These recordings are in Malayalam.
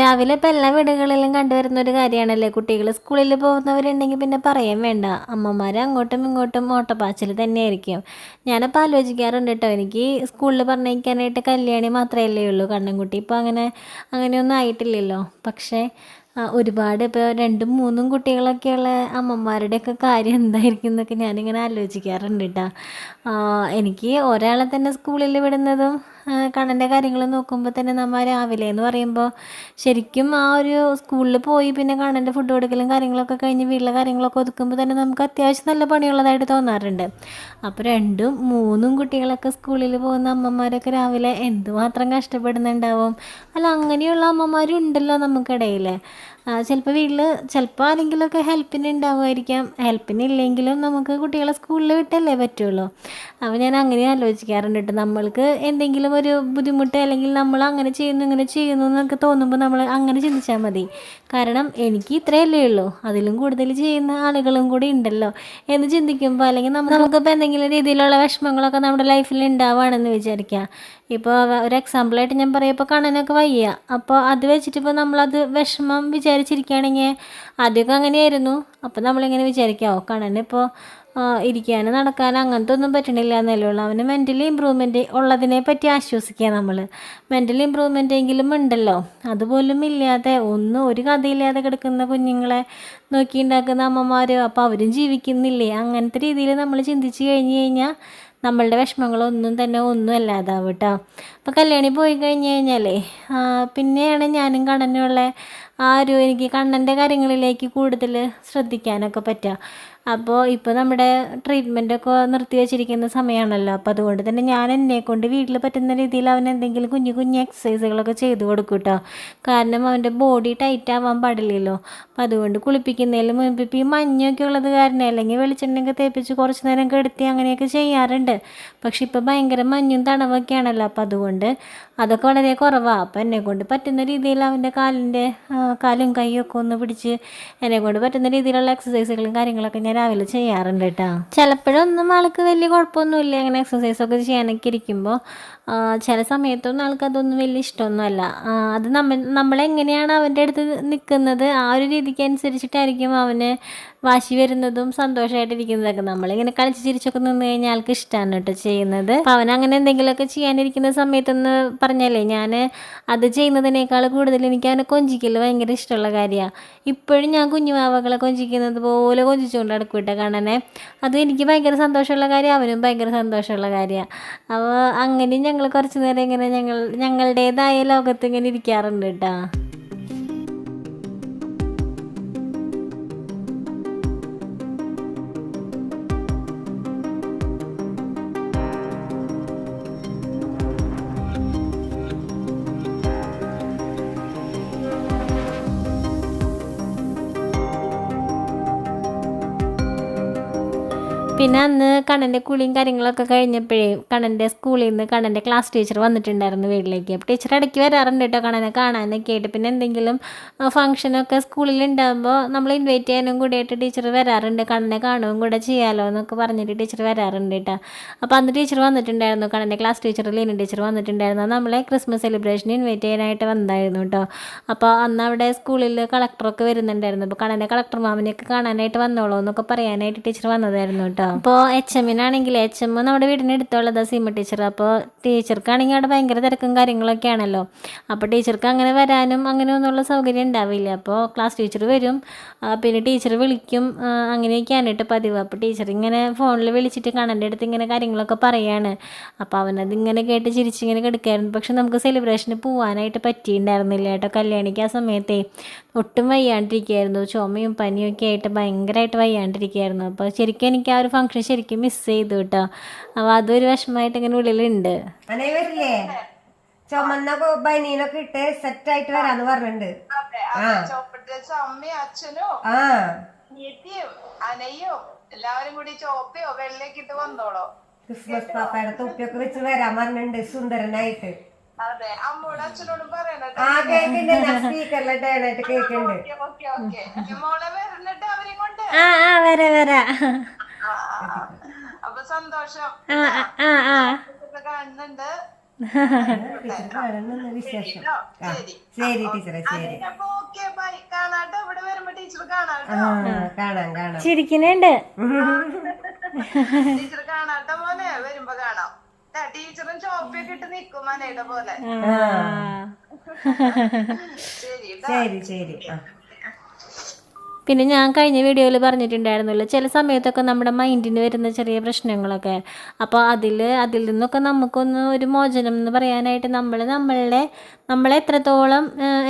രാവിലെ ഇപ്പം എല്ലാ വീടുകളിലും കണ്ടുവരുന്ന ഒരു കാര്യമാണല്ലേ? കുട്ടികൾ സ്കൂളിൽ പോകുന്നവരുണ്ടെങ്കിൽ പിന്നെ പറയാൻ വേണ്ട. അമ്മമാർ അങ്ങോട്ടും ഇങ്ങോട്ടും ഓട്ടപ്പാച്ചിൽ തന്നെയായിരിക്കും. ഞാനപ്പോൾ ആലോചിക്കാറുണ്ട് കേട്ടോ എനിക്ക് സ്കൂളിൽ പറഞ്ഞയക്കാനായിട്ട് കല്യാണി മാത്രമല്ലേ ഉള്ളൂ. കണ്ണൻകുട്ടി ഇപ്പോൾ അങ്ങനെ അങ്ങനെയൊന്നും ആയിട്ടില്ലല്ലോ. പക്ഷേ ഒരുപാട് ഇപ്പോൾ രണ്ടും മൂന്നും കുട്ടികളൊക്കെയുള്ള അമ്മമാരുടെയൊക്കെ കാര്യം എന്തായിരിക്കും എന്നൊക്കെ ഞാനിങ്ങനെ ആലോചിക്കാറുണ്ട് കേട്ടോ എനിക്ക് ഒരാളെ തന്നെ സ്കൂളിൽ വിടുന്നതും കണ്ണന്റെ കാര്യങ്ങൾ നോക്കുമ്പോൾ തന്നെ നമ്മൾ രാവിലെ എന്ന് പറയുമ്പോൾ ശരിക്കും ആ ഒരു സ്കൂളിൽ പോയി പിന്നെ കണ്ണന്റെ ഫുഡ് കൊടുക്കലും കാര്യങ്ങളൊക്കെ കഴിഞ്ഞ് വീട്ടിലെ കാര്യങ്ങളൊക്കെ ഒതുക്കുമ്പോൾ തന്നെ നമുക്ക് അത്യാവശ്യം നല്ല പണിയുള്ളതായിട്ട് തോന്നാറുണ്ട്. അപ്പോൾ രണ്ടും മൂന്നും കുട്ടികളൊക്കെ സ്കൂളിൽ പോകുന്ന അമ്മമാരൊക്കെ രാവിലെ എന്തുമാത്രം കഷ്ടപ്പെടുന്നുണ്ടാവും? അല്ല അങ്ങനെയുള്ള അമ്മമാരും ഉണ്ടല്ലോ നമുക്കിടയിൽ ചിലപ്പോൾ വീട്ടിൽ ചിലപ്പോൾ ആരെങ്കിലുമൊക്കെ ഹെൽപ്പിന് ഉണ്ടാവുമായിരിക്കാം ഹെൽപ്പിന് ഇല്ലെങ്കിലും നമുക്ക് കുട്ടികളെ സ്കൂളിൽ വിട്ടല്ലേ പറ്റുള്ളൂ. അപ്പോൾ ഞാൻ അങ്ങനെ ആലോചിക്കാറുണ്ട് കേട്ടോ. നമ്മൾക്ക് എന്തെങ്കിലും ഒരു ബുദ്ധിമുട്ട് അല്ലെങ്കിൽ നമ്മൾ അങ്ങനെ ചെയ്യുന്നു ഇങ്ങനെ ചെയ്യുന്നു എന്നൊക്കെ തോന്നുമ്പോൾ നമ്മൾ അങ്ങനെ ചിന്തിച്ചാൽ മതി. കാരണം എനിക്ക് ഇത്രയല്ലേ ഉള്ളൂ. അതിലും കൂടുതൽ ചെയ്യുന്ന ആളുകളും കൂടി ഉണ്ടല്ലോ എന്ന് ചിന്തിക്കുമ്പോൾ അല്ലെങ്കിൽ നമുക്കിപ്പോൾ എന്തെങ്കിലും രീതിയിലുള്ള വിഷമങ്ങളൊക്കെ നമ്മുടെ ലൈഫിൽ ഉണ്ടാവുകയാണെന്ന് വിചാരിക്കുക ഇപ്പോൾ ഒരു എക്സാമ്പിളായിട്ട് ഞാൻ പറയാം ഇപ്പോൾ കണ്ണനൊക്കെ വയ്യ. അപ്പോൾ അത് വെച്ചിട്ട് ഇപ്പോൾ നമ്മളത് വിഷമം വിചാരിച്ചിരിക്കുകയാണെങ്കിൽ ആദ്യമൊക്കെ അങ്ങനെയായിരുന്നു. അപ്പോൾ നമ്മളിങ്ങനെ വിചാരിക്കാമോ കണ്ണനിപ്പോൾ ഇരിക്കാനും നടക്കാനും അങ്ങനത്തെ ഒന്നും പറ്റണില്ല എന്നല്ലേ ഉള്ളൂ. അവന് മെന്റലി ഇമ്പ്രൂവ്മെന്റ് ഉള്ളതിനെ പറ്റി ആശ്വസിക്കുക നമ്മൾ മെന്റലി ഇമ്പ്രൂവ്മെന്റ് എങ്കിലും ഉണ്ടല്ലോ. അതുപോലും ഇല്ലാതെ ഒന്നും ഒരു കഥയില്ലാതെ കിടക്കുന്ന കുഞ്ഞുങ്ങളെ നോക്കി ഉണ്ടാക്കുന്ന അമ്മമാരോ അപ്പോൾ അവരും ജീവിക്കുന്നില്ലേ? അങ്ങനത്തെ രീതിയിൽ നമ്മൾ ചിന്തിച്ച് കഴിഞ്ഞ് കഴിഞ്ഞാൽ നമ്മളുടെ വിഷമങ്ങളൊന്നും തന്നെ ഒന്നും അല്ലാതാവും കേട്ടോ അപ്പോൾ കല്യാണി പോയി കഴിഞ്ഞ് കഴിഞ്ഞാലേ പിന്നെയാണ് ഞാനും കണ്ണനുള്ള ആ ഒരു എനിക്ക് കണ്ണന്റെ കാര്യങ്ങളിലേക്ക് കൂടുതൽ ശ്രദ്ധിക്കാനൊക്കെ പറ്റുക അപ്പോൾ ഇപ്പോൾ നമ്മുടെ ട്രീറ്റ്മെന്റൊക്കെ നിർത്തി വെച്ചിരിക്കുന്ന സമയമാണല്ലോ അപ്പോൾ അതുകൊണ്ട് തന്നെ ഞാൻ എന്നെ കൊണ്ട് വീട്ടിൽ പറ്റുന്ന രീതിയിൽ അവൻ എന്തെങ്കിലും കുഞ്ഞു കുഞ്ഞു എക്സസൈസുകളൊക്കെ ചെയ്ത് കൊടുക്കും കേട്ടോ കാരണം അവന്റെ ബോഡി ടൈറ്റ് ആവാൻ പാടില്ലല്ലോ. അപ്പോൾ അതുകൊണ്ട് കുളിപ്പിക്കുന്നതിൽ മുൻപ് ഈ മഞ്ഞൊക്കെ ഉള്ളത് കാരണം അല്ലെങ്കിൽ വെളിച്ചെണ്ണയൊക്കെ തേപ്പിച്ച് കുറച്ച് നേരം കെടുത്തി അങ്ങനെയൊക്കെ ചെയ്യാറുണ്ട്. പക്ഷെ ഇപ്പോൾ ഭയങ്കര മഞ്ഞും തണവൊക്കെയാണല്ലോ. അപ്പോൾ അതുകൊണ്ട് അതൊക്കെ വളരെ കുറവാണ് അപ്പോൾ എന്നെ കൊണ്ട് പറ്റുന്ന രീതിയിൽ അവന്റെ കാലിന്റെ കാലും കൈയൊക്കെ ഒന്ന് പിടിച്ച് എന്നെ കൊണ്ട് പറ്റുന്ന രീതിയിലുള്ള എക്സസൈസുകളും കാര്യങ്ങളൊക്കെ ഞാൻ രാവിലെ ചെയ്യാറുണ്ട് കേട്ടോ. ചിലപ്പോഴൊന്നും ആൾക്ക് വലിയ കുഴപ്പമൊന്നുമില്ല അങ്ങനെ എക്സസൈസൊക്കെ ചെയ്യാനൊക്കെ ഇരിക്കുമ്പോൾ ചില സമയത്തൊന്നും ആൾക്ക് അതൊന്നും വലിയ ഇഷ്ടമൊന്നുമല്ല. അത് നമ്മൾ നമ്മളെങ്ങനെയാണ് അവന്റെ അടുത്ത് നിൽക്കുന്നത് ആ ഒരു രീതിക്ക് അനുസരിച്ചിട്ടായിരിക്കും അവന് വാശി വരുന്നതും സന്തോഷമായിട്ടിരിക്കുന്നതൊക്കെ നമ്മളിങ്ങനെ കളിച്ച് ചിരിച്ചൊക്കെ നിന്ന് കഴിഞ്ഞാൽ ആൾക്ക് ഇഷ്ടമാണ് കേട്ടോ ചെയ്യുന്നത്. അപ്പം അവൻ അങ്ങനെ എന്തെങ്കിലുമൊക്കെ ചെയ്യാനിരിക്കുന്ന സമയത്തൊന്ന് പറഞ്ഞല്ലേ ഞാൻ അത് ചെയ്യുന്നതിനേക്കാൾ കൂടുതൽ എനിക്ക് അവനെ കൊഞ്ചിക്കൽ ഭയങ്കര ഇഷ്ടമുള്ള കാര്യമാണ് ഇപ്പോഴും ഞാൻ കുഞ്ഞുമാവകളെ കൊഞ്ചിക്കുന്നത് പോലെ കൊഞ്ചിച്ചുകൊണ്ട് നടക്കും കേട്ടോ കാണാനെ അതും എനിക്ക് ഭയങ്കര സന്തോഷമുള്ള കാര്യം അവനും ഭയങ്കര സന്തോഷമുള്ള കാര്യമാണ് അപ്പോൾ അങ്ങനെ ഞങ്ങൾ കുറച്ച് നേരം ഇങ്ങനെ ഞങ്ങൾ ഞങ്ങളുടേതായ ലോകത്ത് ഇങ്ങനെ ഇരിക്കാറുണ്ട് കേട്ടോ. പിന്നെ അന്ന് കണ്ണന്റെ കുളിയും കാര്യങ്ങളൊക്കെ കഴിഞ്ഞപ്പോഴേ കണ്ണന്റെ സ്കൂളിൽ നിന്ന് കണ്ണന്റെ ക്ലാസ് ടീച്ചർ വന്നിട്ടുണ്ടായിരുന്നു വീട്ടിലേക്ക്. അപ്പോൾ ടീച്ചർ ഇടയ്ക്ക് വരാറുണ്ട് കേട്ടോ കണ്ണനെ കാണാനൊക്കെ ആയിട്ട്. പിന്നെ എന്തെങ്കിലും ഫംഗ്ഷനൊക്കെ സ്കൂളിൽ ഉണ്ടാകുമ്പോൾ നമ്മൾ ഇൻവൈറ്റ് ചെയ്യാനും കൂടിയായിട്ട് ടീച്ചർ വരാറുണ്ട്. കണ്ണനെ കാണുകയും കൂടെ ചെയ്യാമല്ലോ എന്നൊക്കെ പറഞ്ഞിട്ട് ടീച്ചർ വരാറുണ്ട് കേട്ടോ. അപ്പോൾ അന്ന് ടീച്ചർ വന്നിട്ടുണ്ടായിരുന്നു. കണ്ണന്റെ ക്ലാസ് ടീച്ചർ ലീന ടീച്ചർ വന്നിട്ടുണ്ടായിരുന്നു. നമ്മളെ ക്രിസ്മസ് സെലിബ്രേഷൻ ഇൻവൈറ്റ് ചെയ്യാനായിട്ട് വന്നായിരുന്നു കേട്ടോ. അപ്പോൾ അന്ന് അവിടെ സ്കൂളിൽ കളക്ടറൊക്കെ വരുന്നുണ്ടായിരുന്നു. അപ്പോൾ കണ്ണന്റെ കളക്ടർ മാമിനെയൊക്കെ കാണാനായിട്ട് വന്നോളൂ എന്നൊക്കെ പറയാനായിട്ട് ടീച്ചർ വന്നതായിരുന്നു കേട്ടോ. അപ്പോൾ എച്ച് എമ്മിനാണെങ്കിൽ എച്ച് എം നമ്മുടെ വീടിന് അടുത്തുള്ളത് സീമ ടീച്ചർ അപ്പോൾ ടീച്ചർക്കാണെങ്കിൽ അവിടെ ഭയങ്കര തിരക്കും കാര്യങ്ങളൊക്കെ ആണല്ലോ അപ്പോൾ ടീച്ചർക്ക് അങ്ങനെ വരാനും അങ്ങനെ ഒന്നുള്ള സൗകര്യം ഉണ്ടാവില്ല. അപ്പോൾ ക്ലാസ് ടീച്ചർ വരും. പിന്നെ ടീച്ചർ വിളിക്കും. അങ്ങനെയൊക്കെയാണ് കേട്ടോ പതിവ്. അപ്പോൾ ടീച്ചർ ഇങ്ങനെ ഫോണിൽ വിളിച്ചിട്ട് കണ്ണന്റെ അടുത്ത് ഇങ്ങനെ കാര്യങ്ങളൊക്കെ പറയാണ്. അപ്പോൾ അവനത് ഇങ്ങനെ കേട്ട് ചിരിച്ചിങ്ങനെ കിടക്കായിരുന്നു. പക്ഷെ നമുക്ക് സെലിബ്രേഷന് പോകാനായിട്ട് പറ്റിയിട്ടുണ്ടായിരുന്നില്ല കേട്ടോ കല്യാണിക്ക് ആ സമയത്തെ. ഒട്ടും വയ്യാണ്ടിരിക്കുകയായിരുന്നു. ചുമയും പനിയും ഒക്കെ ആയിട്ട് ഭയങ്കരമായിട്ട് വയ്യാണ്ടിരിക്കുകയായിരുന്നു. അപ്പോൾ ശരിക്കും എനിക്ക് ആ ഒരു ഫംഗ്ഷൻ ശരിക്കും മിസ് ചെയ്തു കേട്ടോ അപ്പോൾ അതൊരു വിഷമമായിട്ട് ഇങ്ങനെ ഉള്ളിലുണ്ട്. അനേ വരില്ലേ? ചുമന്ന കൊ- ബനീനൊക്കെ ഇട്ട് സെറ്റ് ആയിട്ട് വരാന്ന് പറഞ്ഞിട്ടുണ്ട്. ആ. എല്ലാവരും കൂടി ചോപ്പയോ വെള്ളയൊക്കെ ഇട്ട് വന്നോളോ. ക്രിസ്മസ് പാപ്പയുടെ തൊപ്പിയൊക്കെ വെച്ച് വരാൻ പറഞ്ഞിട്ടുണ്ട് സുന്ദരനായിട്ട്. അതെ അമ്മോടും അച്ഛനോടും പറയണത് ആ കേക്കിന്റെ ഞാൻ സ്പീക്കറിലിട്ട് ആയിട്ട് കേക്കുണ്ട് ഓക്കെ ഓക്കെ ഓക്കെ. മോളെ വരണിട്ട് അവരെയും കൊണ്ട്? ആ ആ വരാ വരാ. അപ്പൊ സന്തോഷം. കാണുന്നുണ്ട്. വിശേഷം ശരി. ശരി ടീച്ചറെ ശരി. ചിരിക്കുന്നുണ്ട്. ടീച്ചർ കാണാട്ടോ മോനെ? വരുമ്പോ കാണാം. ടീച്ചറും ചോപ്പിയൊക്കെ ഇട്ട് നിക്കും മനയുടെ പോലെ. ശരി. ശരി പിന്നെ ഞാൻ കഴിഞ്ഞ വീഡിയോയിൽ പറഞ്ഞിട്ടുണ്ടായിരുന്നല്ലോ ചില സമയത്തൊക്കെ നമ്മുടെ മൈൻഡിന് വരുന്ന ചെറിയ പ്രശ്നങ്ങളൊക്കെ. അപ്പോൾ അതിൽ അതിൽ നിന്നൊക്കെ നമുക്കൊന്ന് ഒരു മോചനം എന്ന് പറയാനായിട്ട് നമ്മൾ നമ്മളുടെ നമ്മളെ എത്രത്തോളം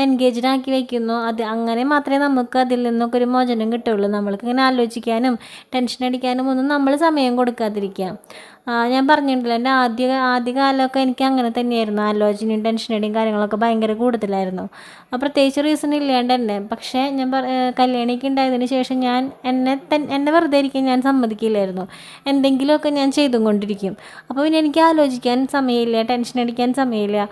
എൻഗേജ്ഡ് ആക്കി വയ്ക്കുന്നു അത് അങ്ങനെ മാത്രമേ നമുക്ക് അതിൽ നിന്നൊക്കെ ഒരു മോചനം കിട്ടുള്ളൂ. നമ്മൾക്ക് ഇങ്ങനെ ആലോചിക്കാനും ടെൻഷൻ അടിക്കാനും ഒന്നും നമ്മൾ സമയം കൊടുക്കാതിരിക്കാം. ഞാൻ പറഞ്ഞിട്ടുണ്ടല്ലോ എന്റെ ആദ്യ ആദ്യകാലമൊക്കെ എനിക്ക് അങ്ങനെ തന്നെയായിരുന്നു. ആലോചനയും ടെൻഷനടിയും കാര്യങ്ങളൊക്കെ ഭയങ്കര കൂടുതലായിരുന്നു. അപ്പോൾ പ്രത്യേകിച്ച് റീസൺ ഇല്ലാണ്ട് തന്നെ. പക്ഷേ ഞാൻ കല്യാണിക്ക് ഉണ്ടായതിന് ശേഷം ഞാൻ എന്നെ തൻ എന്നെ വെറുതെ ഇരിക്കാൻ ഞാൻ സമ്മതിക്കില്ലായിരുന്നു. എന്തെങ്കിലുമൊക്കെ ഞാൻ ചെയ്തും കൊണ്ടിരിക്കും. അപ്പോൾ പിന്നെ എനിക്ക് ആലോചിക്കാൻ സമയമില്ല ടെൻഷൻ അടിക്കാൻ സമയമില്ല.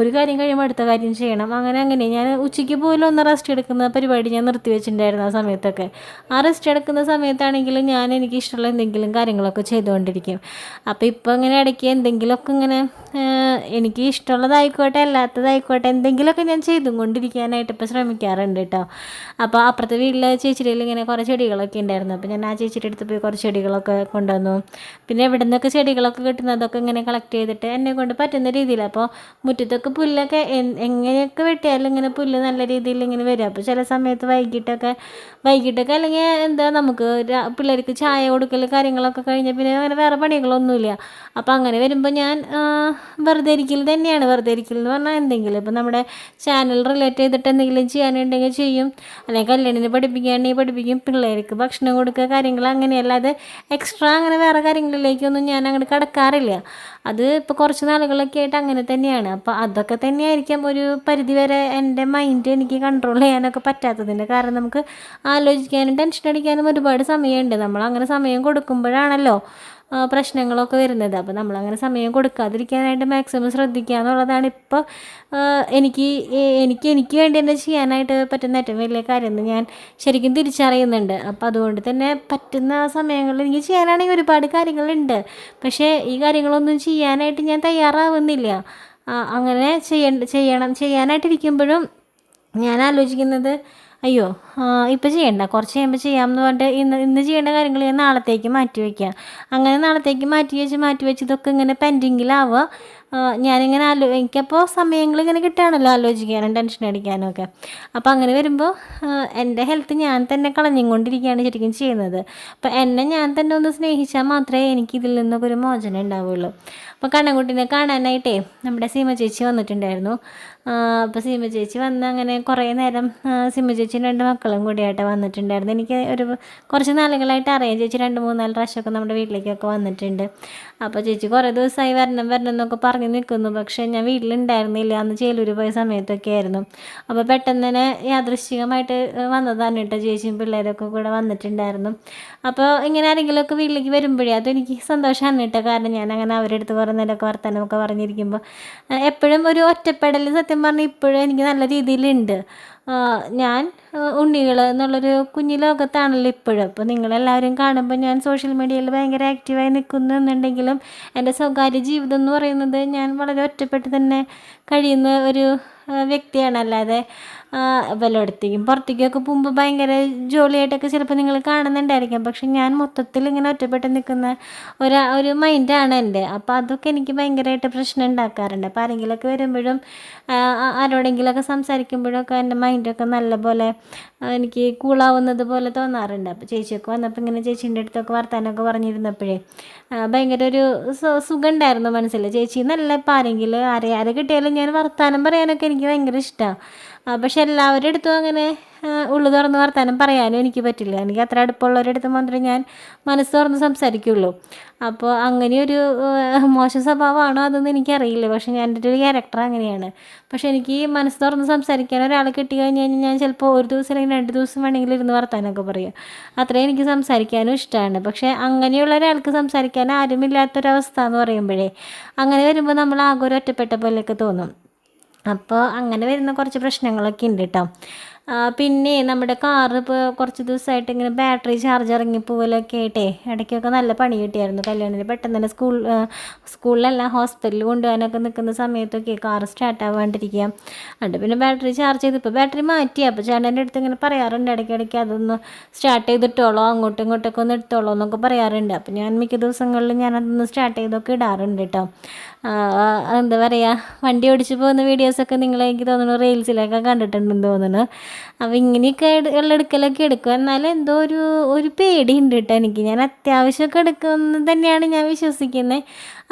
ഒരു കാര്യം കഴിയുമ്പോൾ അടുത്ത കാര്യം ചെയ്യണം. അങ്ങനെ അങ്ങനെ. ഞാൻ ഉച്ചയ്ക്ക് പോലും ഒന്ന് റെസ്റ്റ് എടുക്കുന്ന പരിപാടി ഞാൻ നിർത്തി വെച്ചിട്ടുണ്ടായിരുന്നു ആ സമയത്തൊക്കെ. ആ റെസ്റ്റ് എടുക്കുന്ന സമയത്താണെങ്കിലും ഞാൻ എനിക്ക് ഇഷ്ടമുള്ള എന്തെങ്കിലും കാര്യങ്ങളൊക്കെ ചെയ്തുകൊണ്ടിരിക്കും. അപ്പോൾ ഇപ്പോൾ ഇങ്ങനെ ഇടയ്ക്ക് എന്തെങ്കിലുമൊക്കെ ഇങ്ങനെ എനിക്ക് ഇഷ്ടമുള്ളതായിക്കോട്ടെ അല്ലാത്തതായിക്കോട്ടെ എന്തെങ്കിലുമൊക്കെ ഞാൻ ചെയ്തും കൊണ്ടിരിക്കാനായിട്ട് ഇപ്പോൾ ശ്രമിക്കാറുണ്ട് കേട്ടോ അപ്പോൾ അപ്പുറത്തെ വീട്ടിലെ ചേച്ചിയുടെ ഇങ്ങനെ കുറേ ചെടികളൊക്കെ ഉണ്ടായിരുന്നു അപ്പോൾ ഞാൻ ആ ചേച്ചിയുടെ അടുത്ത് പോയി കുറച്ച് ചെടികളൊക്കെ കൊണ്ടുവന്നു. പിന്നെ എവിടെ നിന്നൊക്കെ ചെടികളൊക്കെ കിട്ടുന്നതൊക്കെ ഇങ്ങനെ കളക്ട് ചെയ്തിട്ട് എന്നെ കൊണ്ട് പറ്റുന്ന രീതിയിൽ അപ്പോൾ മുറ്റത്തൊക്കെ പുല്ലൊക്കെ എങ്ങനെയൊക്കെ വെട്ടിയാലും ഇങ്ങനെ പുല്ല് നല്ല രീതിയിൽ ഇങ്ങനെ വരും. അപ്പോൾ ചില സമയത്ത് വൈകിട്ടൊക്കെ വൈകിട്ടൊക്കെ അല്ലെങ്കിൽ എന്താ നമുക്ക് പിള്ളേർക്ക് ചായ കൊടുക്കൽ കാര്യങ്ങളൊക്കെ കഴിഞ്ഞ് പിന്നെ അങ്ങനെ വേറെ പണികളൊന്നുമില്ല അപ്പോൾ അങ്ങനെ വരുമ്പോൾ ഞാൻ വെറുതെ ഇരിക്കൽ തന്നെയാണ്. വെറുതെ ഇരിക്കൽ എന്ന് പറഞ്ഞാൽ എന്തെങ്കിലും. ഇപ്പോൾ നമ്മുടെ ചാനൽ റിലേറ്റ് ചെയ്തിട്ട് എന്തെങ്കിലും ചെയ്യാനുണ്ടെങ്കിൽ ചെയ്യും. അല്ലെങ്കിൽ കല്യാണിനെ പഠിപ്പിക്കുകയാണെങ്കിൽ പഠിപ്പിക്കും. പിള്ളേർക്ക് ഭക്ഷണം കൊടുക്കുക കാര്യങ്ങൾ അങ്ങനെയല്ലാതെ എക്സ്ട്രാ അങ്ങനെ വേറെ കാര്യങ്ങളിലേക്കൊന്നും ഞാൻ അങ്ങോട്ട് കടക്കാറില്ല. അത് ഇപ്പോൾ കുറച്ച് നാളുകളൊക്കെ ആയിട്ട് അങ്ങനെ തന്നെയാണ്. അപ്പോൾ അതൊക്കെ തന്നെയായിരിക്കാം ഒരു പരിധി വരെ എന്റെ മൈൻഡ് എനിക്ക് കൺട്രോൾ ചെയ്യാനൊക്കെ പറ്റാത്തതിന്റെ കാരണം നമുക്ക് ആലോചിക്കാനും ടെൻഷൻ അടിക്കാനും ഒരുപാട് സമയമുണ്ട്. നമ്മൾ അങ്ങനെ സമയം കൊടുക്കുമ്പോഴാണല്ലോ പ്രശ്നങ്ങളൊക്കെ വരുന്നത്. അപ്പോൾ നമ്മളങ്ങനെ സമയം കൊടുക്കാതിരിക്കാനായിട്ട് മാക്സിമം ശ്രദ്ധിക്കുക എന്നുള്ളതാണ് ഇപ്പോൾ എനിക്ക് എനിക്ക് എനിക്ക് വേണ്ടി തന്നെ ചെയ്യാനായിട്ട് പറ്റുന്ന ഏറ്റവും വലിയ കാര്യം എന്ന് ഞാൻ ശരിക്കും തിരിച്ചറിയുന്നുണ്ട്. അപ്പോൾ അതുകൊണ്ട് തന്നെ പറ്റുന്ന സമയങ്ങളിൽ എനിക്ക് ചെയ്യാനാണെങ്കിൽ ഒരുപാട് കാര്യങ്ങളുണ്ട്. പക്ഷേ ഈ കാര്യങ്ങളൊന്നും ചെയ്യാനായിട്ട് ഞാൻ തയ്യാറാവുന്നില്ല. അങ്ങനെ ചെയ്യണ്ട ചെയ്യണം ചെയ്യാനായിട്ടിരിക്കുമ്പോഴും ഞാൻ ആലോചിക്കുന്നത് അയ്യോ ഇപ്പം ചെയ്യണ്ട. കുറച്ച് കഴിയുമ്പോൾ ചെയ്യാമെന്ന് പറഞ്ഞിട്ട് ഇന്ന് ഇന്ന് ചെയ്യേണ്ട കാര്യങ്ങൾ ഞാൻ നാളത്തേക്ക് മാറ്റി വയ്ക്കുക അങ്ങനെ നാളത്തേക്ക് മാറ്റി വെച്ച് മാറ്റി വെച്ച് ഇതൊക്കെ ഇങ്ങനെ പെൻഡിങ്ങിലാവുക. ഞാനിങ്ങനെ ആലോ എനിക്കപ്പോൾ സമയങ്ങൾ ഇങ്ങനെ കിട്ടുകയാണല്ലോ ആലോചിക്കാനും ടെൻഷൻ അടിക്കാനും ഒക്കെ. അപ്പോൾ അങ്ങനെ വരുമ്പോൾ എന്റെ ഹെൽത്ത് ഞാൻ തന്നെ കളഞ്ഞുകൊണ്ടിരിക്കുകയാണ് ശരിക്കും ചെയ്യുന്നത്. അപ്പോൾ എന്നെ ഞാൻ തന്നെ ഒന്ന് സ്നേഹിച്ചാൽ മാത്രമേ എനിക്ക് ഇതിൽ നിന്നൊക്കെ ഒരു മോചനം ഉണ്ടാവുള്ളൂ. അപ്പോൾ കണ്ണൻകുട്ടീനെ കാണാനായിട്ടേ നമ്മുടെ സീമ ചേച്ചി വന്നിട്ടുണ്ടായിരുന്നു. അപ്പോൾ സീമ ചേച്ചി വന്ന് അങ്ങനെ കുറേ നേരം സീമ ചേച്ചി രണ്ട് മക്കളും കൂടിയായിട്ട് വന്നിട്ടുണ്ടായിരുന്നു. എനിക്ക് ഒരു കുറച്ച് നാളുകളായിട്ട് അറിയാം ചേച്ചി രണ്ട് മൂന്നാൽ പ്രാവശ്യമൊക്കെ നമ്മുടെ വീട്ടിലേക്കൊക്കെ വന്നിട്ടുണ്ട്. അപ്പോൾ ചേച്ചി കുറേ ദിവസമായി വരണം വരണം എന്നൊക്കെ പറഞ്ഞ് നിൽക്കുന്നു. പക്ഷേ ഞാൻ വീട്ടിലുണ്ടായിരുന്നില്ല. അന്ന് ചേലൂർ പോയ സമയത്തൊക്കെ ആയിരുന്നു. അപ്പോൾ പെട്ടെന്ന് തന്നെ യാദൃശ്ചികമായിട്ട് വന്നതാണ് കേട്ടോ ചേച്ചിയും പിള്ളേരൊക്കെ കൂടെ വന്നിട്ടുണ്ടായിരുന്നു. അപ്പോൾ ഇങ്ങനെ ആരെങ്കിലുമൊക്കെ വീട്ടിലേക്ക് വരുമ്പോഴേ അതെനിക്ക് സന്തോഷമാണ് കേട്ടോ കാരണം ഞാൻ അങ്ങനെ അവരുടെ അടുത്ത് കുറേ നേരമൊക്കെ വർത്തമാനമൊക്കെ പറഞ്ഞിരിക്കുമ്പോൾ എപ്പോഴും ഒരു ഒറ്റപ്പെടൽ സത്യം പറഞ്ഞാൽ ഇപ്പോഴും എനിക്ക് നല്ല രീതിയിലുണ്ട്. ഞാൻ ഉണ്ണികൾ എന്നുള്ളൊരു കുഞ്ഞു ലോകത്താണല്ലോ ഇപ്പോഴും. അപ്പോൾ നിങ്ങളെല്ലാവരും കാണുമ്പോൾ ഞാൻ സോഷ്യൽ മീഡിയയിൽ ഭയങ്കര ആക്റ്റീവായി നിൽക്കുന്നു എന്നുണ്ടെങ്കിലും എന്റെ സ്വകാര്യ ജീവിതം എന്ന് പറയുന്നത് ഞാൻ വളരെ ഒറ്റപ്പെട്ട് തന്നെ കഴിയുന്ന ഒരു വ്യക്തിയാണ്. അല്ലാതെ വല്ലയിടത്തേക്കും പുറത്തേക്കൊക്കെ പോകുമ്പോൾ ഭയങ്കര ജോളിയായിട്ടൊക്കെ ചിലപ്പോൾ നിങ്ങൾ കാണുന്നുണ്ടായിരിക്കാം. പക്ഷെ ഞാൻ മൊത്തത്തിൽ ഇങ്ങനെ ഒറ്റപ്പെട്ട് നിൽക്കുന്ന ഒരു ഒരു മൈൻഡാണ് എന്റെ. അപ്പോൾ അതൊക്കെ എനിക്ക് ഭയങ്കരമായിട്ട് പ്രശ്നം ഉണ്ടാക്കാറുണ്ട്. അപ്പോൾ ആരെങ്കിലുമൊക്കെ വരുമ്പോഴും ആരോടെങ്കിലുമൊക്കെ സംസാരിക്കുമ്പോഴൊക്കെ എന്റെ മൈൻഡൊക്കെ നല്ലപോലെ എനിക്ക് കൂളാവുന്നത് പോലെ തോന്നാറുണ്ട്. അപ്പോൾ ചേച്ചിയൊക്കെ വന്നപ്പോൾ ഇങ്ങനെ ചേച്ചീന്റെ അടുത്തൊക്കെ വർത്താനമൊക്കെ പറഞ്ഞിരുന്നപ്പോഴേ ഭയങ്കര ഒരു സുഖം ഉണ്ടായിരുന്നു മനസ്സിൽ. ചേച്ചി നല്ല ഇപ്പോൾ ആരെങ്കിലും ആരെ ആരെ കിട്ടിയാലും ഞാൻ വർത്താനം പറയാനൊക്കെ എനിക്ക് ഭയങ്കര ഇഷ്ടമാണ് പക്ഷെ എല്ലാവരുടെ അടുത്തും അങ്ങനെ ഉള്ളു തുറന്ന് വർത്താനം പറയാനും എനിക്ക് പറ്റില്ല. എനിക്ക് അത്ര അടുപ്പമുള്ളവരുടെ അടുത്ത് മാത്രമേ ഞാൻ മനസ്സ് തുറന്ന് സംസാരിക്കുള്ളൂ. അപ്പോൾ അങ്ങനെയൊരു മോശം സ്വഭാവമാണോ അതൊന്നും എനിക്കറിയില്ല. പക്ഷെ ഞാൻ എന്റെ ഒരു ക്യാരക്ടർ അങ്ങനെയാണ്. പക്ഷെ എനിക്ക് മനസ്സ് തുറന്ന് സംസാരിക്കാൻ ഒരാളെ കിട്ടി കഴിഞ്ഞ് കഴിഞ്ഞാൽ ഞാൻ ചിലപ്പോൾ ഒരു ദിവസം അല്ലെങ്കിൽ രണ്ട് ദിവസം വേണമെങ്കിൽ ഇരുന്ന് വർത്താനമൊക്കെ പറയും. അത്രയും എനിക്ക് സംസാരിക്കാനും ഇഷ്ടമാണ് പക്ഷേ അങ്ങനെയുള്ള ഒരാൾക്ക് സംസാരിക്കാൻ ആരുമില്ലാത്തൊരവസ്ഥ എന്ന് പറയുമ്പോഴേ അങ്ങനെ വരുമ്പോൾ നമ്മൾ ആകെ ഒരു ഒറ്റപ്പെട്ട പോലെയൊക്കെ തോന്നും. അപ്പോൾ അങ്ങനെ വരുന്ന കുറച്ച് പ്രശ്നങ്ങളൊക്കെ ഉണ്ട് കേട്ടോ പിന്നെ നമ്മുടെ കാറ് ഇപ്പോൾ കുറച്ച് ദിവസമായിട്ട് ഇങ്ങനെ ബാറ്ററി ചാർജ് ഇറങ്ങിപ്പോകലൊക്കെ ആയിട്ടേ ഇടയ്ക്കൊക്കെ നല്ല പണി കിട്ടിയായിരുന്നു. കല്യാണത്തിന് പെട്ടെന്ന് തന്നെ സ്കൂൾ സ്കൂളിലല്ല ഹോസ്പിറ്റലിൽ കൊണ്ടുപോകാനൊക്കെ നിൽക്കുന്ന സമയത്തൊക്കെ കാറ് സ്റ്റാർട്ട് ആവാണ്ടിരിക്കുക. അതുകൊണ്ട് പിന്നെ ബാറ്ററി ചാർജ് ചെയ്ത് ഇപ്പോൾ ബാറ്ററി മാറ്റി. അപ്പോൾ ചേട്ടന്റെ അടുത്ത് ഇങ്ങനെ പറയാറുണ്ട് ഇടയ്ക്കിടയ്ക്ക് അതൊന്ന് സ്റ്റാർട്ട് ചെയ്തിട്ടോളോ അങ്ങോട്ടും ഇങ്ങോട്ടൊക്കെ ഒന്ന് എടുത്തോളോ എന്നൊക്കെ പറയാറുണ്ട്. അപ്പോൾ ഞാൻ മിക്ക ദിവസങ്ങളിലും ഞാനതൊന്ന് സ്റ്റാർട്ട് ചെയ്തൊക്കെ ഇടാറുണ്ട് കേട്ടോ. എന്താ പറയുക വണ്ടി ഓടിച്ച് പോകുന്ന വീഡിയോസൊക്കെ നിങ്ങൾ എനിക്ക് തോന്നുന്നു റീൽസിലൊക്കെ കണ്ടിട്ടുണ്ടെന്ന് തോന്നുന്നു. അപ്പോൾ ഇങ്ങനെയൊക്കെ എടുക്കലൊക്കെ എടുക്കും. എന്നാലും എന്തോ ഒരു ഒരു പേടിയുണ്ട് കേട്ടോ എനിക്ക്. ഞാൻ അത്യാവശ്യമൊക്കെ എടുക്കുമെന്ന് തന്നെയാണ് ഞാൻ വിശ്വസിക്കുന്നത്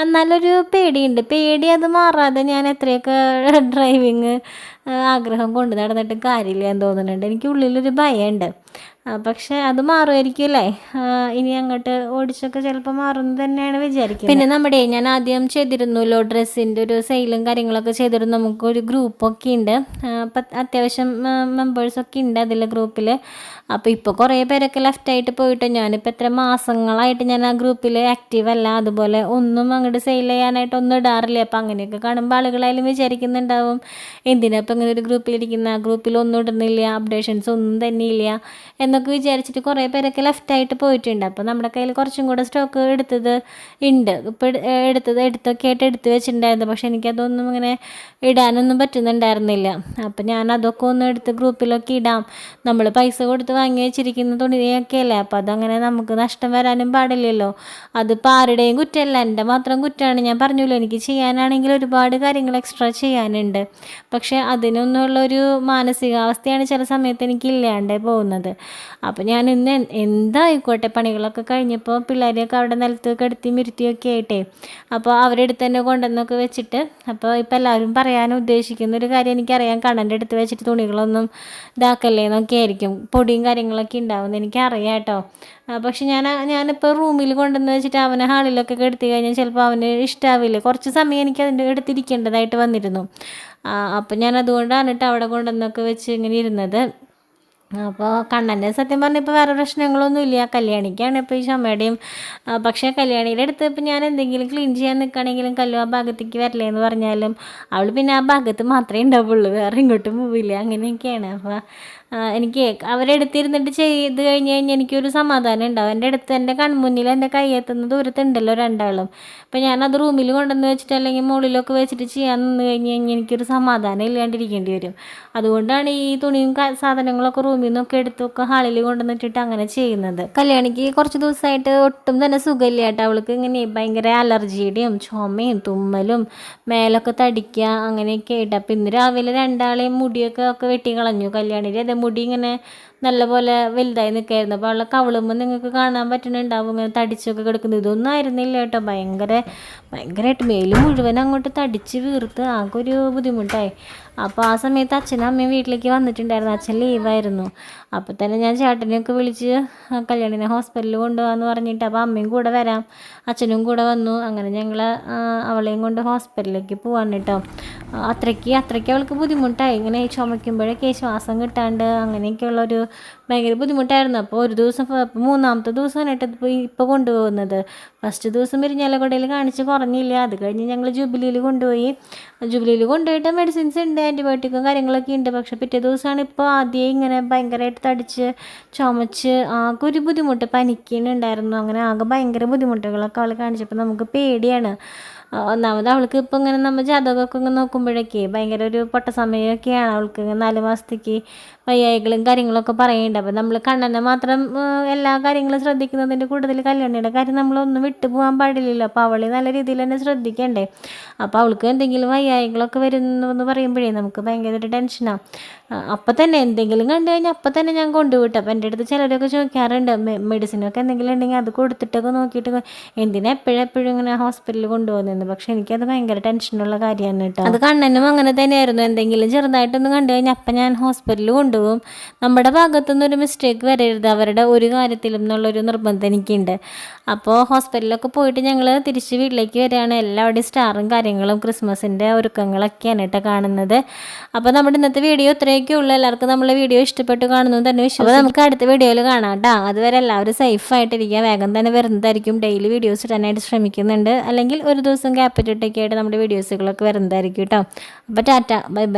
എന്നാലൊരു പേടിയുണ്ട്. പേടി അത് മാറാതെ ഞാൻ എത്രയൊക്കെ ഡ്രൈവിങ് ആഗ്രഹം കൊണ്ട് നടന്നിട്ട് കാര്യമില്ല എന്ന് തോന്നുന്നുണ്ട്. എനിക്ക് ഉള്ളിലൊരു ഭയമുണ്ട്. പക്ഷേ അത് മാറുമായിരിക്കും അല്ലേ? ഇനി അങ്ങോട്ട് ഓടിച്ചൊക്കെ ചിലപ്പോൾ മാറും തന്നെയാണ് വിചാരിക്കുന്നത്. പിന്നെ നമ്മുടെ ഞാൻ ആദ്യം ചെയ്തിരുന്നല്ലോ ഡ്രസ്സിന്റെ ഒരു സെയിലും കാര്യങ്ങളൊക്കെ ചെയ്തിരുന്നു. നമുക്കൊരു ഗ്രൂപ്പൊക്കെ ഉണ്ട്. അപ്പം അത്യാവശ്യം മെമ്പേഴ്സൊക്കെ ഉണ്ട് അതിൽ ഗ്രൂപ്പിൽ അപ്പോൾ ഇപ്പോൾ കുറേ പേരൊക്കെ ലെഫ്റ്റായിട്ട് പോയിട്ട്. ഞാനിപ്പോൾ എത്ര മാസങ്ങളായിട്ട് ഞാൻ ആ ഗ്രൂപ്പിൽ ആക്റ്റീവ് അല്ല. അതുപോലെ ഒന്നും അങ്ങോട്ട് സെയിൽ ചെയ്യാനായിട്ട് ഒന്നും ഇടാറില്ല. അപ്പോൾ അങ്ങനെയൊക്കെ കാണുമ്പോൾ ആളുകളായാലും വിചാരിക്കുന്നുണ്ടാവും. എന്തിനാ ഇപ്പോൾ ഇങ്ങനെ ഒരു ഗ്രൂപ്പിലിരിക്കുന്ന ആ ഗ്രൂപ്പിൽ ഒന്നും ഇടുന്നില്ല. അപ്ഡേഷൻസ് ഒന്നും തന്നെ ഇല്ല. എന്നൊക്കെ വിചാരിച്ചിട്ട് കുറേ പേരൊക്കെ ലെഫ്റ്റായിട്ട് പോയിട്ടുണ്ട്. അപ്പോൾ നമ്മുടെ കയ്യിൽ കുറച്ചും കൂടെ സ്റ്റോക്ക് എടുത്തത് ഉണ്ട് ഇപ്പോൾ എടുത്തത് എടുത്തൊക്കെ ആയിട്ട് എടുത്ത് വെച്ചിട്ടുണ്ടായിരുന്നു. പക്ഷേ എനിക്കതൊന്നും ഇങ്ങനെ ഇടാനൊന്നും പറ്റുന്നുണ്ടായിരുന്നില്ല. അപ്പോൾ ഞാൻ അതൊക്കെ ഒന്ന് എടുത്ത് ഗ്രൂപ്പിലൊക്കെ ഇടാം. നമ്മൾ പൈസ കൊടുത്ത് വാങ്ങി വെച്ചിരിക്കുന്ന തുണിയൊക്കെ അല്ലേ അപ്പോൾ അതങ്ങനെ നമുക്ക് നഷ്ടം വരാനും പാടില്ലല്ലോ. അതിപ്പോൾ ആരുടെയും കുറ്റമല്ല. എന്റെ മാത്രം കുറ്റമാണ്. ഞാൻ പറഞ്ഞല്ലോ എനിക്ക് ചെയ്യാനാണെങ്കിൽ ഒരുപാട് കാര്യങ്ങൾ എക്സ്ട്രാ ചെയ്യാനുണ്ട്. പക്ഷേ അതിനൊന്നുമുള്ളൊരു മാനസികാവസ്ഥയാണ് ചില സമയത്ത് എനിക്ക് ഇല്ലാണ്ടേ പോകുന്നത്. അപ്പോൾ ഞാൻ ഇന്ന് എന്തായിക്കോട്ടെ പണികളൊക്കെ കഴിഞ്ഞപ്പോൾ പിള്ളേരെയൊക്കെ അവിടെ നിലത്ത് കെടുത്തി മിരുത്തിയൊക്കെ ആയിട്ടേ. അപ്പോൾ അവരുടെ അടുത്ത് തന്നെ കൊണ്ടുവന്നൊക്കെ വെച്ചിട്ട് അപ്പോൾ ഇപ്പോൾ എല്ലാവരും പറയാൻ ഉദ്ദേശിക്കുന്ന ഒരു കാര്യം എനിക്കറിയാം. കണ്ണന്റെ അടുത്ത് വെച്ചിട്ട് തുണികളൊന്നും ഇതാക്കല്ലേ എന്നൊക്കെ ആയിരിക്കും. പൊടിയും കാര്യങ്ങളൊക്കെ ഉണ്ടാവുമെന്ന് എനിക്കറിയാം കേട്ടോ. പക്ഷെ ഞാൻ ഞാനിപ്പോൾ റൂമിൽ കൊണ്ടുവന്ന് വെച്ചിട്ട് അവനെ ഹാളിലൊക്കെ കെടുത്തി കഴിഞ്ഞാൽ ചിലപ്പോൾ അവന് ഇഷ്ടാവില്ല. കുറച്ച് സമയം എനിക്ക് അതിന്റെ എടുത്തിരിക്കേണ്ടതായിട്ട് വന്നിരുന്നു. അപ്പം ഞാൻ അതുകൊണ്ടാണ് കേട്ടോ അവിടെ കൊണ്ടുവന്നൊക്കെ വെച്ച് ഇങ്ങനെ ഇരുന്നത്. അപ്പോൾ കണ്ണന്റെ സത്യം പറഞ്ഞാൽ ഇപ്പോൾ വേറെ പ്രശ്നങ്ങളൊന്നുമില്ല. കല്യാണിക്കാണ് ഇപ്പോൾ ഈ ചുമയുടെയും പക്ഷേ കല്യാണിയുടെ അടുത്ത് ഇപ്പോൾ ഞാൻ എന്തെങ്കിലും ക്ലീൻ ചെയ്യാൻ നിൽക്കുകയാണെങ്കിലും കല്ലു ആ ഭാഗത്തേക്ക് വരില്ലേ എന്ന് പറഞ്ഞാലും അവൾ പിന്നെ ആ ഭാഗത്ത് മാത്രമേ ഉണ്ടാവുള്ളൂ. വേറെ ഇങ്ങോട്ടും പോവില്ല. അങ്ങനെയൊക്കെയാണ്. അപ്പോൾ എനിക്ക് അവരെടുത്തിരുന്നിട്ട് ചെയ്ത് കഴിഞ്ഞ് കഴിഞ്ഞാൽ എനിക്കൊരു സമാധാനം ഉണ്ടാവും എന്റെ അടുത്ത് എന്റെ കൺമുന്നിൽ എന്റെ കയ്യെത്തുന്ന ദൂരത്തുണ്ടല്ലോ രണ്ടാളും. അപ്പോൾ ഞാനത് റൂമിൽ കൊണ്ടുവന്ന് വെച്ചിട്ട് അല്ലെങ്കിൽ മുകളിലൊക്കെ വെച്ചിട്ട് ചെയ്യാൻ നിന്ന് കഴിഞ്ഞ് കഴിഞ്ഞാൽ എനിക്കൊരു സമാധാനം ഇല്ലാണ്ടിരിക്കേണ്ടി വരും. അതുകൊണ്ടാണ് ഈ തുണിയും സാധനങ്ങളൊക്കെ റൂമിൽ നിന്നൊക്കെ എടുത്തൊക്കെ ഹാളിൽ കൊണ്ടുവന്നിട്ടിട്ട് അങ്ങനെ ചെയ്യുന്നത്. കല്യാണിക്ക് കുറച്ച് ദിവസമായിട്ട് ഒട്ടും തന്നെ സുഖമില്ല കേട്ടോ. അവൾക്ക് ഇങ്ങനെ ഭയങ്കര അലർജിയുടെയും ചുമയും തുമ്മലും മേലൊക്കെ തടിക്കുക അങ്ങനെയൊക്കെ ആയിട്ട്. അപ്പം ഇന്ന് രാവിലെ രണ്ടാളെയും മുടിയൊക്കെ ഒക്കെ വെട്ടി കളഞ്ഞു. കല്യാണിയുടെ അതെ മുടി ഇങ്ങനെ നല്ലപോലെ വലുതായി നിൽക്കായിരുന്നു. അപ്പോൾ അവളെ കവിളുമ്പോൾ നിങ്ങൾക്ക് കാണാൻ പറ്റുന്നുണ്ടാവും. ഇങ്ങനെ തടിച്ചൊക്കെ കിടക്കുന്നത് ഇതൊന്നും ആയിരുന്നില്ല കേട്ടോ. ഭയങ്കര ഭയങ്കരമായിട്ട് മേൽ മുഴുവൻ അങ്ങോട്ട് തടിച്ച് വീർത്ത് ആകെ ഒരു ബുദ്ധിമുട്ടായി. അപ്പോൾ ആ സമയത്ത് അച്ഛനും അമ്മയും വീട്ടിലേക്ക് വന്നിട്ടുണ്ടായിരുന്നു. അച്ഛൻ ലീവായിരുന്നു അപ്പോൾ തന്നെ ഞാൻ ചേട്ടനെയൊക്കെ വിളിച്ച് കല്യാണിനെ ഹോസ്പിറ്റലിൽ കൊണ്ടുപോകാമെന്ന് പറഞ്ഞിട്ട് അപ്പോൾ അമ്മയും കൂടെ വരാം. അച്ഛനും കൂടെ വന്നു. അങ്ങനെ ഞങ്ങൾ അവളെയും കൊണ്ട് ഹോസ്പിറ്റലിലേക്ക് പോകാൻ കേട്ടോ. അത്രയ്ക്ക് അത്രയ്ക്ക് അവൾക്ക് ബുദ്ധിമുട്ടായി. ഇങ്ങനെ ചുമയ്ക്കുമ്പോഴൊക്കെ ശ്വാസം കിട്ടാണ്ട് അങ്ങനെയൊക്കെയുള്ളൊരു ഭയങ്കര ബുദ്ധിമുട്ടായിരുന്നു. അപ്പോൾ ഒരു ദിവസം മൂന്നാമത്തെ ദിവസമായിട്ട് ഇപ്പോൾ ഇപ്പോൾ കൊണ്ടുപോകുന്നത്. ഫസ്റ്റ് ദിവസം ഇരിഞ്ഞാലക്കുടയിൽ കാണിച്ച് കുറഞ്ഞില്ല. അത് കഴിഞ്ഞ് ഞങ്ങൾ ജൂബിലിയിൽ കൊണ്ടുപോയി. ജൂബിലിയിൽ കൊണ്ടുപോയിട്ട് മെഡിസിൻസ് ഉണ്ട് ആന്റിബയോട്ടിക്കും കാര്യങ്ങളൊക്കെ ഉണ്ട്. പക്ഷേ പിറ്റേ ദിവസമാണ് ഇപ്പോൾ ആദ്യം ഇങ്ങനെ ഭയങ്കരമായിട്ട് തടിച്ച് ചുമച്ച് ആകെ ഒരു ബുദ്ധിമുട്ട് പനിക്കുന്നുണ്ടായിരുന്നു അങ്ങനെ ആകെ ഭയങ്കര ബുദ്ധിമുട്ടുകളൊക്കെ അവൾ കാണിച്ചപ്പോൾ നമുക്ക് പേടിയാണ്. ഒന്നാമത് അവൾക്ക് ഇപ്പോൾ ഇങ്ങനെ നമ്മൾ ജാതകമൊക്കെ ഇങ്ങനെ നോക്കുമ്പോഴൊക്കെ ഭയങ്കര ഒരു പൊട്ട സമയമൊക്കെയാണ്. അവൾക്ക് നാല് മാസത്തേക്ക് വയ്യായികളും കാര്യങ്ങളൊക്കെ പറയുന്നുണ്ട്. അപ്പോൾ നമ്മൾ കണ്ണനെ മാത്രം എല്ലാ കാര്യങ്ങളും ശ്രദ്ധിക്കുന്നതിന്റെ കൂടുതൽ കല്യാണിയുടെ കാര്യം നമ്മളൊന്നും വിട്ടു പോകാൻ പാടില്ലല്ലോ. അപ്പോൾ അവളെ നല്ല രീതിയിൽ തന്നെ ശ്രദ്ധിക്കണ്ടേ. അപ്പോൾ അവൾക്ക് എന്തെങ്കിലും വയ്യായികളൊക്കെ വരുന്നു എന്ന് പറയുമ്പോഴേ നമുക്ക് ഭയങ്കര ഒരു ടെൻഷനാണ് അപ്പം തന്നെ എന്തെങ്കിലും കണ്ടു കഴിഞ്ഞാൽ അപ്പം തന്നെ ഞാൻ കൊണ്ടുവിട്ടു. അപ്പോൾ എന്റെ അടുത്ത് ചിലരൊക്കെ ചോദിക്കാറുണ്ട് മെഡിസിനൊക്കെ എന്തെങ്കിലും ഉണ്ടെങ്കിൽ അത് കൊടുത്തിട്ടൊക്കെ നോക്കിയിട്ട് എന്തിനാ എപ്പോഴും എപ്പോഴും ഇങ്ങനെ ഹോസ്പിറ്റലിൽ കൊണ്ടുപോകുന്നത് പക്ഷെ എനിക്കത് ഭയങ്കര ടെൻഷനുള്ള കാര്യമാണ് കേട്ടോ അത് കണ്ണനും അങ്ങനെ തന്നെയായിരുന്നു. എന്തെങ്കിലും ചെറുതായിട്ടൊന്ന് കണ്ടു കഴിഞ്ഞാൽ അപ്പം ഞാൻ ഹോസ്പിറ്റലിൽ കൊണ്ടുപോകും. നമ്മുടെ ഭാഗത്തുനിന്ന് ഒരു മിസ്റ്റേക്ക് വരരുത്. അവരുടെ ഒരു കാര്യത്തിലും എന്നുള്ളൊരു നിർബന്ധം എനിക്കുണ്ട്. അപ്പോൾ ഹോസ്പിറ്റലിലൊക്കെ പോയിട്ട് ഞങ്ങൾ തിരിച്ച് വീട്ടിലേക്ക് വരികയാണ്. എല്ലാവരുടെയും സ്റ്റാറും കാര്യങ്ങളും ക്രിസ്മസിന്റെ ഒരുക്കങ്ങളൊക്കെയാണ് കേട്ടോ കാണുന്നത്. അപ്പോൾ നമ്മുടെ ഇന്നത്തെ വീഡിയോ ഇത്രയൊക്കെ ഉള്ളൂ. എല്ലാവർക്കും നമ്മളെ വീഡിയോ ഇഷ്ടപ്പെട്ട് കാണുന്നു തന്നെ വിശ്വാസം അപ്പോൾ നമുക്ക് അടുത്ത വീഡിയോയിൽ കാണാം കേട്ടോ അതുവരെ എല്ലാവരും സേഫ് ആയിട്ടിരിക്കുക. വേഗം തന്നെ വരുന്നതായിരിക്കും. ഡെയിലി വീഡിയോസ് ഇടാനായിട്ട് ശ്രമിക്കുന്നുണ്ട്. അല്ലെങ്കിൽ ഒരു ദിവസം ഗ്യാപ്പ് ആയിട്ട് നമ്മുടെ വീഡിയോസുകളൊക്കെ വരുന്നതായിരിക്കും കേട്ടോ അപ്പോൾ ടാറ്റ ബൈ ബൈ.